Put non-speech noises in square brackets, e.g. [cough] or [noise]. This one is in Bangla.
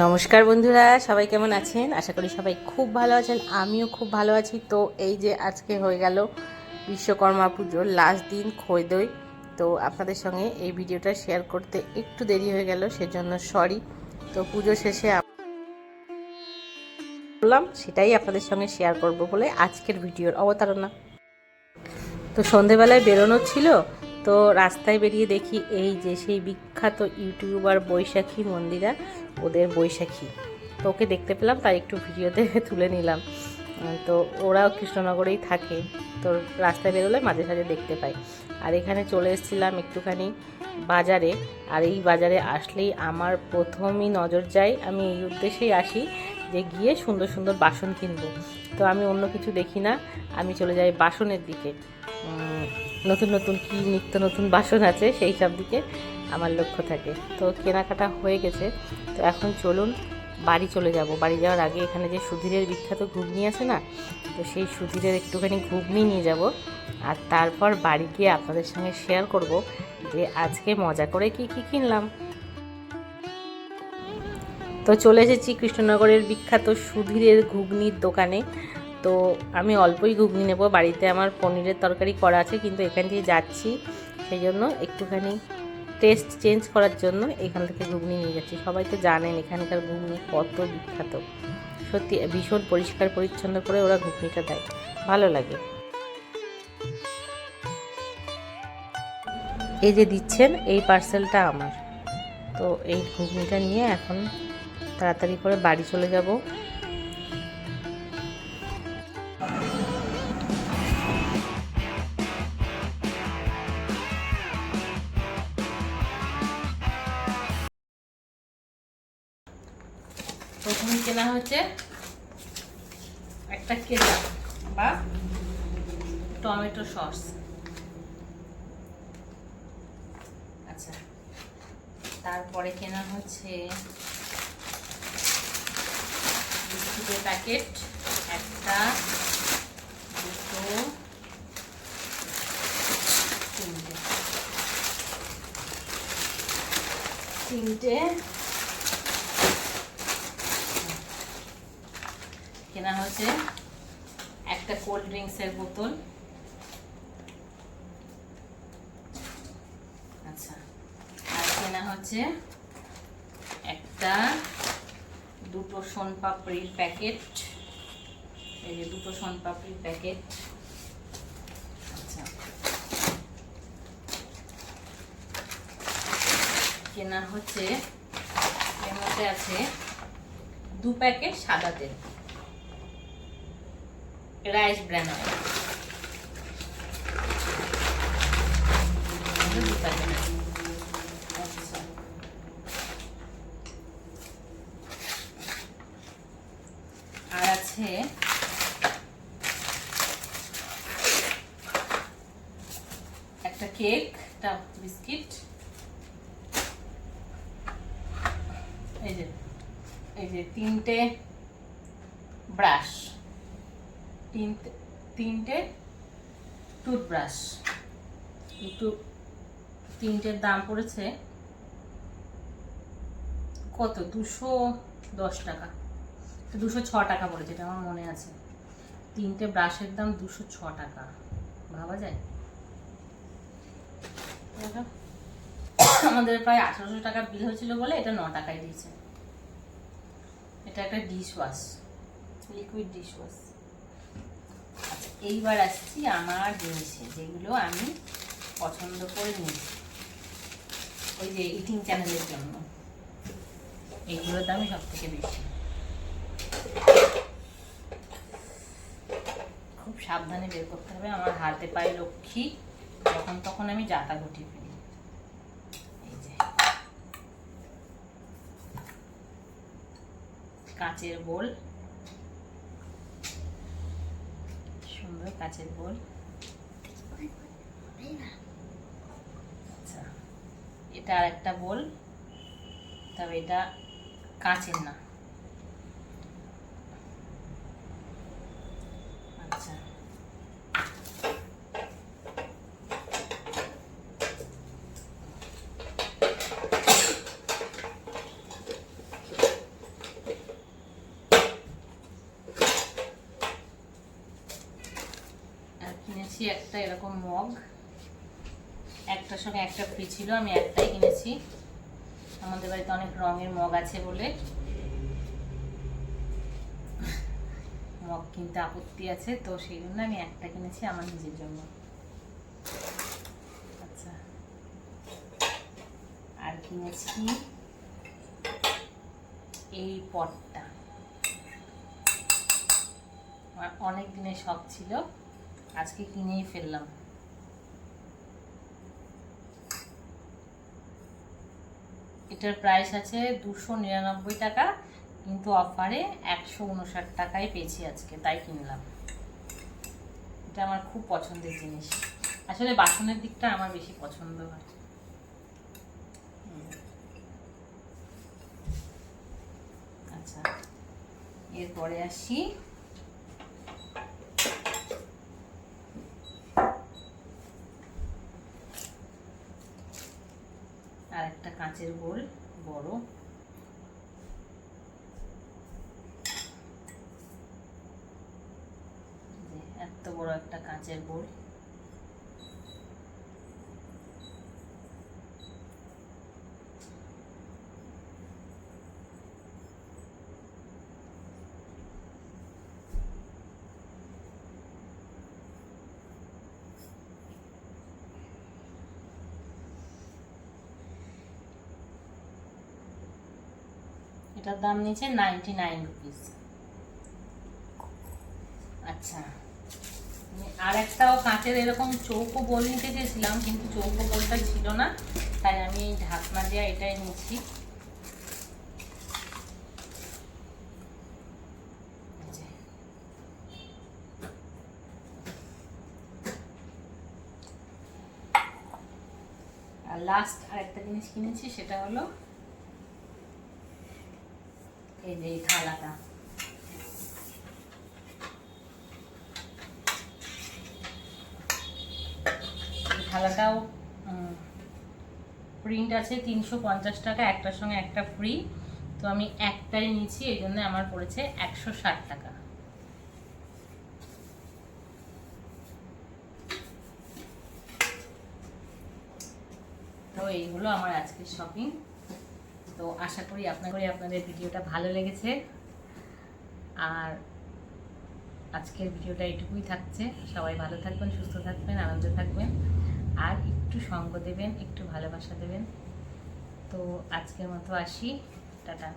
নমস্কার বন্ধুরা, সবাই কেমন আছেন? আশা করি সবাই খুব ভালো আছেন, আমিও খুব ভালো আছি। তো এই যে আজকে হয়ে গেল বিশ্বকর্মা পুজোর লাস্ট দিন খই দই। তো আপনাদের সঙ্গে এই ভিডিওটা শেয়ার করতে একটু দেরি হয়ে গেল, সেজন্য সরি তো পুজো শেষে বললাম, সেটাই আপনাদের সঙ্গে শেয়ার করব বলে আজকের ভিডিওর অবতারণা। তো সন্ধেবেলায় বেরোনো ছিল, তো রাস্তায় বেরিয়ে দেখি এই যে সেই বিখ্যাত ইউটিউবার বৈশাখী মন্দিরা ওদের বৈশাখী। তো ওকে দেখতে পেলাম, তাই একটু ভিডিওতে [laughs] তুলে নিলাম। তো ওরাও কৃষ্ণনগরেই থাকে, তো রাস্তায় বেরোলে মাঝে সাঝে দেখতে পাই। আর এখানে চলে এসেছিলাম একটুখানি বাজারে, আর এই বাজারে আসলেই আমার প্রথমই নজর যায়, আমি এই উদ্দেশ্যেই আসি যে গিয়ে সুন্দর সুন্দর বাসন কিনবো। তো আমি অন্য কিছু দেখি না, আমি চলে যাই বাসনের দিকে। নতুন নতুন কি নিত্য নতুন বাসন আছে সেই সব দিকে। আমার লক্ষ্য থাকে। তো কেনাকাটা হয়ে গেছে। তো এখন চলুন বাড়ি চলে যাব। বাড়ি যাওয়ার আগে এখানে যে সুধীরের বিখ্যাত ঘুগনি আছে না, তো সেই সুধীরের একটুখানি ঘুগনি নিয়ে যাব। আর তারপর বাড়ি গিয়ে আপনাদের সঙ্গে শেয়ার করব যে আজকে মজা করে কি কি কিনলাম। তো চলে এসেছি কৃষ্ণনগরের বিখ্যাত সুধীরের ঘুগনির দোকানে। তো আমি অল্পই ঘুগনি নেব। বাড়িতে আমার পনিরের তরকারি করা আছে, কিন্তু এখান দিয়ে যাচ্ছি। সেই জন্য একটুখানি টেস্ট চেঞ্জ করার জন্য এখান থেকে ঘুগনি নিয়ে যাচ্ছি। সবাই তো জানেন এখানকার ঘুগনি কত বিখ্যাত। সত্যি ভীষণ পরিষ্কার, পরিচ্ছন্ন করে ওরা ঘুগনিটা দেয়। ভালো লাগে। এই যে দিচ্ছেন, এই পার্সেলটা আমার। তো এই ঘুগনিটা নিয়ে এখন তাড়াতাড়ি করে বাড়ি চলে যাব। প্রথমে কেনা হচ্ছে একটা কেনা বা টমেটো সস। আচ্ছা তারপরে কেনা হচ্ছে বিস্কুটের প্যাকেট, একটা, দুটো, তিনটে। তিনটে কেনা হচ্ছে একটা কোল্ড ড্রিঙ্কসের বোতল। আচ্ছা আর কেনা হচ্ছে একটা দুটো সোনপাপড়ির প্যাকেট। এই যে দুটো সোনপাপড়ির প্যাকেট। আচ্ছা কেনা হচ্ছে। এর মধ্যে আছে দু প্যাকেট সাদা তেল। রাইস প্যাকেট আচ্ছা আর আছে একটা কেক, একটা বিস্কিট। এই যে এই যে তিনটে ব্রাশ। তিনটে তিনটে টুথব্রাশ একটু তিনটের দাম পড়েছে কত? দুশো দশ টাকা। দুশো ছ টাকা পড়েছে, এটা আমার মনে আছে। তিনটে ব্রাশের দাম দুশো ছ টাকা। ভাবা যায়? আমাদের প্রায় আঠারোশো টাকা বিল হয়েছিল বলে এটা ন টাকায় দিয়েছে। এটা একটা dish wash liquid dish wash এইবার আসছি আমার জিনিসে, যেগুলো আমি পছন্দ করে নিয়েছি ওই যে ইটিং চ্যানেলের জন্য। এইগুলোর দামই সব থেকে বেশি। খুব সাবধানে বের করতে হবে, আমার হাতে পায়ে লক্ষ্মী, যখন তখন আমি জাতা ঘটিয়ে ফেলি। কাচের বোল। কাচের বোল আচ্ছা এটা আর একটা বোল তবে এটা কাঁচের না আচ্ছা একটা এরকম মগ। একটার সঙ্গে একটা ফ্রি ছিল, আমি একটাই কিনেছি। আমাদের বাড়িতে অনেক রঙের মগ আছে বলে। মগ কিনতে আপত্তি আছে, তো সেই জন্য আমি একটা কিনেছি আমার নিজের জন্য। আচ্ছা। আর কিনেছি এই পটটা। অনেক দিনের শখ ছিল। আজকে কিনেই ফেললাম। এটার প্রাইস আছে দুশো নিরানব্বই টাকা, কিন্তু অফারে একশো উনষাট টাকায় পেয়েছি আজকে, তাই কিনলাম। এটা আমার খুব পছন্দের জিনিস। আসলে বাসনের দিকটা আমার বেশি পছন্দ হয়। আচ্ছা এরপরে আসি আর একটা কাঁচের বোল বড়। এত বড় একটা কাঁচের বোল এটার দাম নিচে নাইনটি নাইন রুপিস আচ্ছা আর একটাও কাঁচের এরকম চৌকো বল নিতে চেয়েছিলাম, কিন্তু চৌকো বলটা ছিল না, তাই আমি ঢাকনা দেওয়া এটাই নিচ্ছি। আর লাস্ট আরেকটা জিনিস কিনেছি, সেটা হলো এই যে এই থালাটা থালাটাও প্রিন্ট আছে তিনশো পঞ্চাশ টাকা, একটার সঙ্গে একটা ফ্রি তো আমি একটাই নিয়েছি, এই জন্য আমার পড়েছে একশো ষাট টাকা। তো এইগুলো আমার আজকের শপিং তো আশা করি আপনার করে আপনাদের ভিডিওটা ভালো লেগেছে। আর আজকের ভিডিওটা এটুকুই থাকছে। সবাই ভালো থাকবেন, সুস্থ থাকবেন, আনন্দ থাকবেন। আর একটু সঙ্গ দেবেন, একটু ভালোবাসা দেবেন। তো আজকের মতো আসি। টাটা।